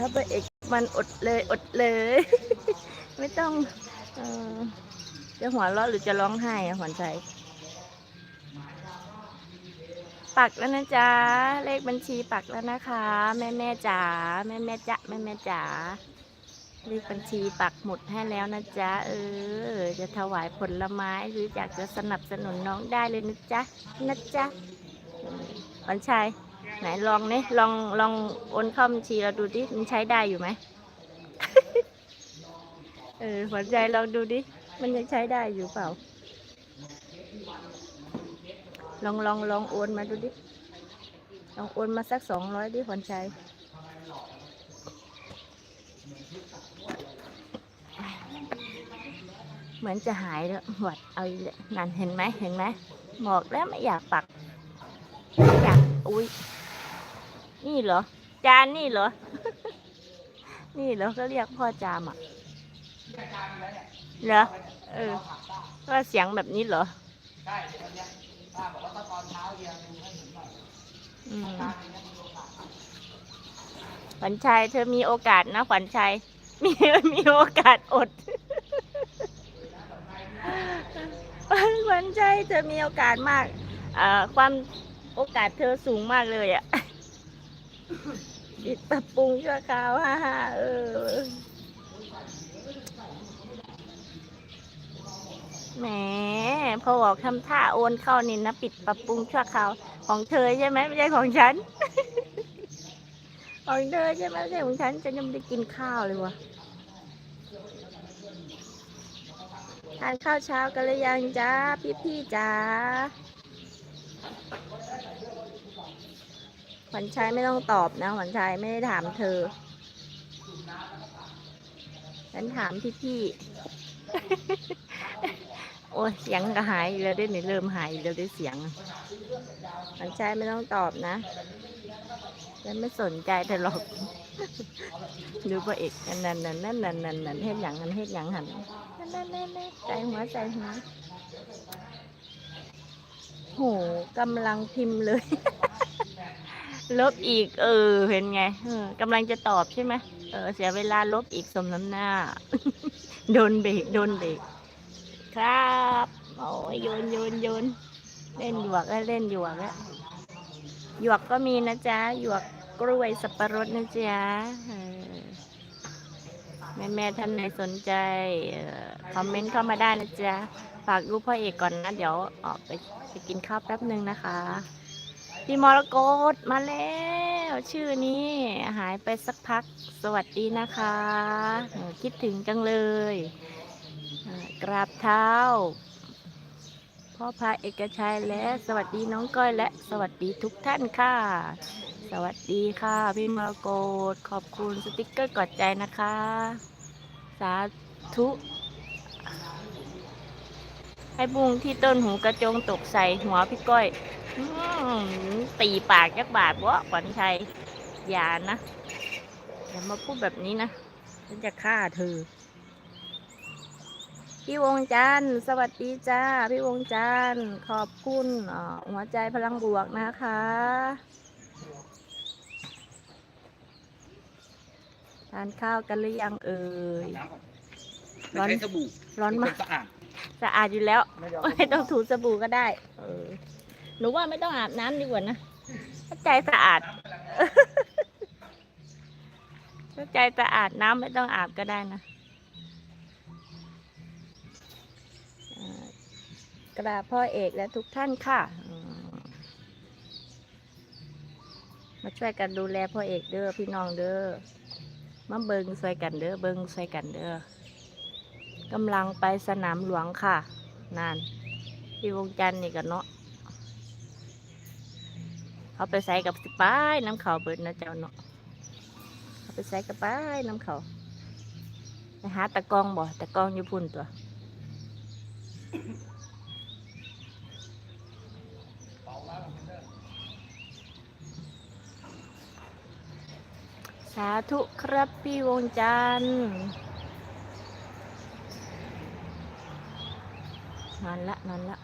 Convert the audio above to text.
ถ้าพระเอกมันอดเลยอดเลย ไม่ต้องอจะหัวเราะหรือจะร้องไห้อะหวานใจปักแล้วนะจ๊ะ เลขบัญชีปักแล้วนะคะ แม่แม่จ๋าแม่แม่จ๊ะแม่แม่จ๋าเลขบัญชีปักหมุดให้แล้วนะจ๊ะ เออ จะถวายผลไม้หรืออยากจะสนับสนุนน้องได้เลยนะจ๊ะนะจ๊ะหวานชัย ไหนลองเนี่ยลองลองโอนเข้าบัญชีเราดูดิมันใช้ได้อยู่ไหมเออหวใจลองดูดิ มันยังใช้ได้อยู่เปล่า ลองลองลองโอนมาดูดิ ลองโอนมาสักสองร้อยดิขวัญชัยเหมือนจะหายแล้วหวัดเอาอีกแล้วนั่นเห็นไหมเห็นไหมบอกแล้วไม่อยากปักไม่อยากอุ้ย นี่เหรอ จานนี่เหรอ นี่เหรอก็เรียกพ่อจามอะเหรอ เออว่าเสียงแบบนี้เหรอใช่เดี๋ยววันเนี้ยป้าบอกว่าตอนเช้าเฮียดูให้หนูหน่อยอืมขวัญชัยเธอมีโอกาสนะขวัญชัยมีมีโอกาสอดขวัญชัยเธอมีโอกาสมากอ่าความโอกาสเธอสูงมากเลยอะ ปิดปรับปรุงชั่วคราวฮ่าฮ่าเออแหมพอบอกทำท่าโอนเข้านี่นะปิดปรับปรุงชั่วคราวของเธอใช่ไหมไม่ใช่ของฉัน ของเธอใช่ไหมไม่ใช่ของฉันฉันยังไม่ได้กินข้าวเลยวะทานข้าวเช้ากันหรือยังจ้าพี่พี่ๆจ้า ขวัญชัยไม่ต้องตอบนะขวัญชัยไม่ได้ถามเธอ ฉันถามพี่พี่ โอ้ยเสียงก็หายแล้วได้หนิเริ่มหายแล้วได้เสียงขวัญชัยไม่ต้องตอบนะ ฉันไม่สนใจเธอหรอกดูพระเอกนั่นนั่นนั่นนั่นนั่นนั่นนั่นเฮ็ดหยังนั่นเฮ็ดหยังหันนั่นนั่นนั่นนั่นใจหัวใจหัวโหกำลังพิมพ์เลย ลบอีก เออ เห็นไงเออกำลังจะตอบใช่ไหมเออ เสียเวลาลบอีกสมน้ำหน้า โดนเบรกโดนเบรกครับ โอ้ยโยนโยนโยนเล่นหยวกแล้วเล่นหยวกแล้วหยวกก็มีนะจ๊ะหยวกกล้วยสับปะรดนะจ๊ะแม่แม่ท่านไหนสนใจคอมเมนต์เข้ามาได้นะจ๊ะ ฝากรูปพ่อเอกก่อนนะ เดี๋ยวออกไปไปกินข้าวแป๊บหนึ่งนะคะ พี่มรกตมาแล้ว ชื่อนี้หายไปสักพักสวัสดีนะคะคิดถึงจังเลย กราบเท้าพ่อพระเอกชัยและสวัสดีน้องก้อยและสวัสดีทุกท่านค่ะ สวัสดีค่ะ พี่มรกตขอบคุณสติกเกอร์กอดใจนะคะ สาธุให้บุงที่ต้นหูกระจงตกใส่หัวพี่ก้อย อมตีปากยักบาทวะขวัญชัยอย่านะ อย่ามาพูดแบบนี้นะ ฉันจะฆ่าเธอ พี่วงจันทร์สวัสดีจ้า พี่วงจันทร์ขอบคุณเอ่อหัวใจพลังบวกนะคะ ทานข้าวกันหรือยังเอ่ย น้ำก่อนร้อนไม่ใช้สบู่ร้อนมากสะอาดสะอาดอยู่แล้ว ไม่ได้ไม่ต้องถูสบู่ก็ได้ เออ หนูว่าไม่ต้องอาบน้ำดีกว่านะใจสะอาดใจสะอาดน้ำไม่ต้องอาบก็ได้นะกราบพ่อเอกและทุกท่านค่ะ มาช่วยกันดูแลพ่อเอกเด้อพี่น้องเด้อ มาเบิงช่วยกันเด้อเบิงช่วยกันเด้อกำลังไปสนามหลวงค่ะ นาน พี่วงจันทร์นี่กันเนาะ เขาไปใส่กับสิป้ายน้ำเขาเบิดนะเจ้าเนาะเขาไปใส่กับป้ายน้ำเขาไปหาตะกองบ่ตะกองอยู่พุ่นตัวสาธุครับพี่วงจันทร์นอนละนอนละ